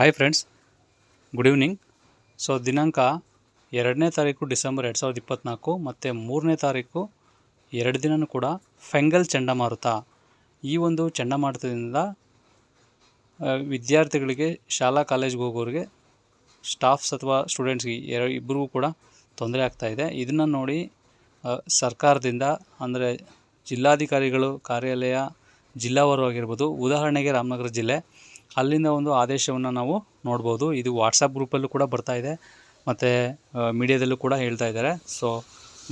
Hi friends good evening so ದಿನಾಂಕ ಎರಡನೇ ತಾರೀಕು ಡಿಸೆಂಬರ್ ಎರಡು ಸಾವಿರದ ಇಪ್ಪತ್ತ್ನಾಲ್ಕು ಮತ್ತು ಮೂರನೇ ತಾರೀಕು ಎರಡು ದಿನವೂ ಕೂಡ ಫೆಂಗಲ್ ಚಂಡಮಾರುತ ಈ ಒಂದು ಚಂಡಮಾರುತದಿಂದ ವಿದ್ಯಾರ್ಥಿಗಳಿಗೆ, ಶಾಲಾ ಕಾಲೇಜ್ಗೆ ಹೋಗೋರಿಗೆ ಸ್ಟಾಫ್ಸ್ ಅಥವಾ ಸ್ಟೂಡೆಂಟ್ಸ್ಗೆ ಎರ ಇಬ್ಬರಿಗೂ ಕೂಡ ತೊಂದರೆ ಆಗ್ತಾ ಇದೆ. ಇದನ್ನು ನೋಡಿ ಸರ್ಕಾರದಿಂದ ಅಂದರೆ ಜಿಲ್ಲಾಧಿಕಾರಿಗಳು, ಕಾರ್ಯಾಲಯ ಜಿಲ್ಲಾವಾರು ಆಗಿರ್ಬೋದು, ಉದಾಹರಣೆಗೆ ರಾಮನಗರ ಜಿಲ್ಲೆ ಅಲ್ಲಿಂದ ಒಂದು ಆದೇಶವನ್ನು ನಾವು ನೋಡ್ಬೋದು. ಇದು ವಾಟ್ಸಪ್ ಗ್ರೂಪಲ್ಲೂ ಕೂಡ ಬರ್ತಾ ಇದೆ. ಮತ್ತು ಮೀಡಿಯಾದಲ್ಲೂ ಕೂಡ ಹೇಳ್ತಾ ಇದ್ದಾರೆ. ಸೊ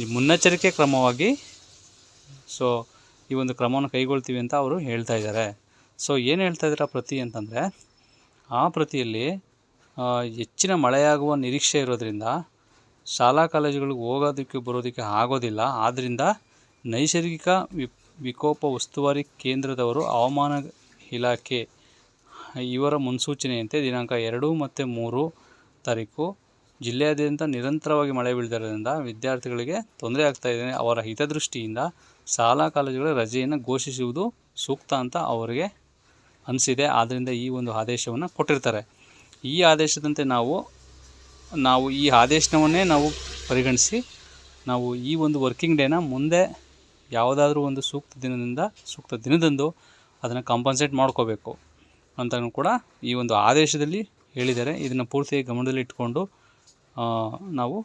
ಈ ಮುನ್ನೆಚ್ಚರಿಕೆ ಕ್ರಮವಾಗಿ ಸೊ ಈ ಒಂದು ಕ್ರಮವನ್ನು ಕೈಗೊಳ್ತೀವಿ ಅಂತ ಅವರು ಹೇಳ್ತಾ ಇದ್ದಾರೆ. ಸೊ ಏನು ಹೇಳ್ತಾ ಇದ್ದಾರೆ ಪ್ರತಿ ಅಂತಂದರೆ, ಆ ಪ್ರತಿಯಲ್ಲಿ ಹೆಚ್ಚಿನ ಮಳೆಯಾಗುವ ನಿರೀಕ್ಷೆ ಇರೋದರಿಂದ, ಶಾಲಾ ಕಾಲೇಜುಗಳಿಗೆ ಹೋಗೋದಕ್ಕೆ ಬರೋದಕ್ಕೆ ಆಗೋದಿಲ್ಲ. ಆದ್ದರಿಂದ ನೈಸರ್ಗಿಕ ವಿಕೋಪ ಉಸ್ತುವಾರಿ ಕೇಂದ್ರದವರು ಹವಾಮಾನ ಇಲಾಖೆ ಇವರ ಮುನ್ಸೂಚನೆಯಂತೆ ದಿನಾಂಕ ಎರಡು ಮತ್ತು ಮೂರು ತಾರೀಕು ಜಿಲ್ಲೆಯಾದ್ಯಂತ ನಿರಂತರವಾಗಿ ಮಳೆ ಬೀಳ್ದಿರೋದ್ರಿಂದ ವಿದ್ಯಾರ್ಥಿಗಳಿಗೆ ತೊಂದರೆ ಆಗ್ತಾ ಇದೆ. ಅವರ ಹಿತದೃಷ್ಟಿಯಿಂದ ಶಾಲಾ ಕಾಲೇಜುಗಳ ರಜೆಯನ್ನು ಘೋಷಿಸುವುದು ಸೂಕ್ತ ಅಂತ ಅವರಿಗೆ ಅನಿಸಿದೆ. ಆದ್ದರಿಂದ ಈ ಒಂದು ಆದೇಶವನ್ನು ಕೊಟ್ಟಿರ್ತಾರೆ. ಈ ಆದೇಶದಂತೆ ನಾವು ನಾವು ಈ ಆದೇಶವನ್ನೇ ನಾವು ಪರಿಗಣಿಸಿ ನಾವು ಈ ಒಂದು ವರ್ಕಿಂಗ್ ಡೇನ ಮುಂದೆ ಯಾವುದಾದ್ರೂ ಒಂದು ಸೂಕ್ತ ದಿನದಿಂದ ಸೂಕ್ತ ದಿನದಂದು ಅದನ್ನು ಕಾಂಪನ್ಸೇಟ್ ಮಾಡ್ಕೋಬೇಕು. ಅಂತಲೂ ಕೂಡ ಈ ಒಂದು ಆದೇಶದಲ್ಲಿ ಹೇಳಿದ್ದಾರೆ. ಇದನ್ನು ಪೂರ್ತಿಯಾಗಿ ಗಮನದಲ್ಲಿ ಇಟ್ಕೊಂಡು ನಾವು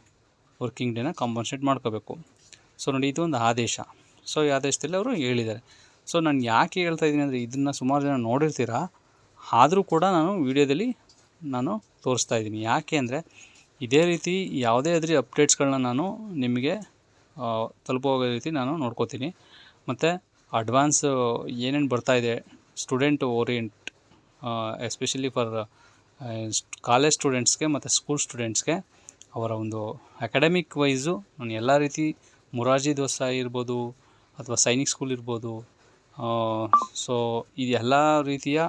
ವರ್ಕಿಂಗ್ ಡೇನ ಕಾಂಪನ್ಸೇಟ್ ಮಾಡ್ಕೋಬೇಕು. ಸೊ ನೋಡಿ, ಇದು ಒಂದು ಆದೇಶ. ಸೊ ಈ ಆದೇಶದಲ್ಲಿ ಅವರು ಹೇಳಿದ್ದಾರೆ. ಸೊ ನಾನು ಯಾಕೆ ಹೇಳ್ತಾ ಇದ್ದೀನಿ ಅಂದರೆ, ಇದನ್ನು ಸುಮಾರು ಜನ ನೋಡಿರ್ತೀರ? ಆದರೂ ಕೂಡ ನಾನು ವಿಡಿಯೋದಲ್ಲಿ ನಾನು ತೋರಿಸ್ತಾ ಇದ್ದೀನಿ. ಯಾಕೆ ಅಂದರೆ, ಇದೇ ರೀತಿ ಯಾವುದೇ ಅದ್ರಿ ಅಪ್ಡೇಟ್ಸ್ಗಳನ್ನ ನಾನು ನಿಮಗೆ ತಲುಪೋ ರೀತಿ ನಾನು ನೋಡ್ಕೋತೀನಿ. ಮತ್ತು ಅಡ್ವಾನ್ಸ್ ಏನೇನು ಬರ್ತಾಯಿದೆ student orient especially for college ಸ್ಟೂಡೆಂಟ್ಸ್ಗೆ ಮತ್ತು ಸ್ಕೂಲ್ ಸ್ಟೂಡೆಂಟ್ಸ್ಗೆ ಅವರ ಒಂದು ಅಕಾಡೆಮಿಕ್ ವೈಸು ನಾನು ಎಲ್ಲ ರೀತಿ ಮುರಾರ್ಜಿ ದೋಸ ಇರ್ಬೋದು ಅಥವಾ ಸೈನಿಕ್ ಸ್ಕೂಲ್ ಇರ್ಬೋದು. ಸೊ ಈ ಎಲ್ಲ ರೀತಿಯ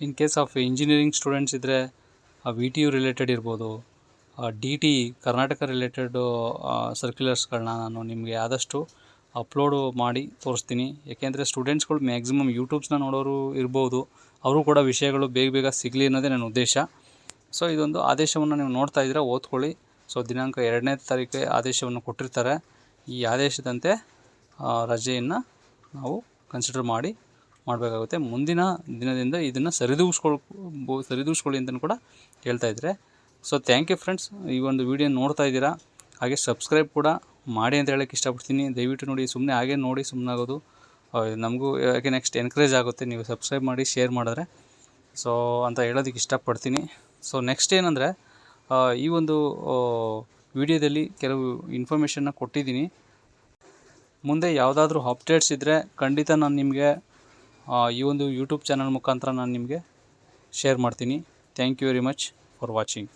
in case of engineering students ಇದ್ದರೆ ವಿ ಟಿ ಯು ರಿಲೇಟೆಡ್ ಇರ್ಬೋದು ಡಿ ಟಿ ಕರ್ನಾಟಕ ರಿಲೇಟೆಡು ಸರ್ಕ್ಯುಲರ್ಸ್ಗಳನ್ನ ನಾನು ನಿಮಗೆ ಆದಷ್ಟು ಅಪ್ಲೋಡು ಮಾಡಿ ತೋರಿಸ್ತೀನಿ. ಏಕೆಂದರೆ ಸ್ಟೂಡೆಂಟ್ಸ್ಗಳು ಮ್ಯಾಕ್ಸಿಮಮ್ ಯೂಟ್ಯೂಬ್ಸ್ನ ನೋಡೋರು ಇರ್ಬೋದು. ಅವರು ಕೂಡ ವಿಷಯಗಳು ಬೇಗ ಬೇಗ ಸಿಗಲಿ ಅನ್ನೋದೇ ನನ್ನ ಉದ್ದೇಶ. ಸೊ ಇದೊಂದು ಆದೇಶವನ್ನು ನೀವು ನೋಡ್ತಾ ಇದ್ದೀರಾ ಓದ್ಕೊಳ್ಳಿ. ಸೊ ದಿನಾಂಕ ಎರಡನೇ ತಾರೀಕಿಗೆ ಆದೇಶವನ್ನು ಕೊಟ್ಟಿರ್ತಾರೆ. ಈ ಆದೇಶದಂತೆ ರಜೆಯನ್ನು ನಾವು ಕನ್ಸಿಡರ್ ಮಾಡಿ ಮಾಡಬೇಕಾಗುತ್ತೆ. ಮುಂದಿನ ದಿನದಿಂದ ಇದನ್ನು ಸರಿದೂಗಿಸ್ಕೊಳ್ ಸರಿದೂಗಿಸ್ಕೊಳ್ಳಿ ಅಂತಲೂ ಕೂಡ ಹೇಳ್ತಾ ಇದ್ದಾರೆ ಸೊ ಥ್ಯಾಂಕ್ ಯು ಫ್ರೆಂಡ್ಸ್ ಈ ಒಂದು ವಿಡಿಯೋ ನೋಡ್ತಾ ಇದ್ದೀರಾ? ಹಾಗೆ ಸಬ್ಸ್ಕ್ರೈಬ್ ಕೂಡ ಮಾಡಿ ಅಂತ ಹೇಳೋಕ್ಕೆ ಇಷ್ಟಪಡ್ತೀನಿ. ದಯವಿಟ್ಟು ನೋಡಿ ಸುಮ್ಮನೆ ಹಾಗೆ ನೋಡಿ ಸುಮ್ಮನಾಗೋದು ನಮಗೂ ಯಾಕೆ ನೆಕ್ಸ್ಟ್ ಎನ್ಕರೇಜ್ ಆಗುತ್ತೆ, ನೀವು ಸಬ್ಸ್ಕ್ರೈಬ್ ಮಾಡಿ ಶೇರ್ ಮಾಡಿದ್ರೆ. ಸೊ ಅಂತ ಹೇಳೋದಕ್ಕೆ ಇಷ್ಟಪಡ್ತೀನಿ. ಸೊ ನೆಕ್ಸ್ಟ್ ಏನಂದರೆ ಈ ಒಂದು ವಿಡಿಯೋದಲ್ಲಿ ಕೆಲವು ಇನ್ಫಾರ್ಮೇಷನ್ನ ಕೊಟ್ಟಿದ್ದೀನಿ. ಮುಂದೆ ಯಾವುದಾದ್ರೂ ಅಪ್ಡೇಟ್ಸ್ ಇದ್ದರೆ ಖಂಡಿತ ನಾನು ನಿಮಗೆ ಈ ಒಂದು ಯೂಟ್ಯೂಬ್ ಚಾನಲ್ ಮುಖಾಂತರ ನಾನು ನಿಮಗೆ ಶೇರ್ ಮಾಡ್ತೀನಿ. Thank you very much for watching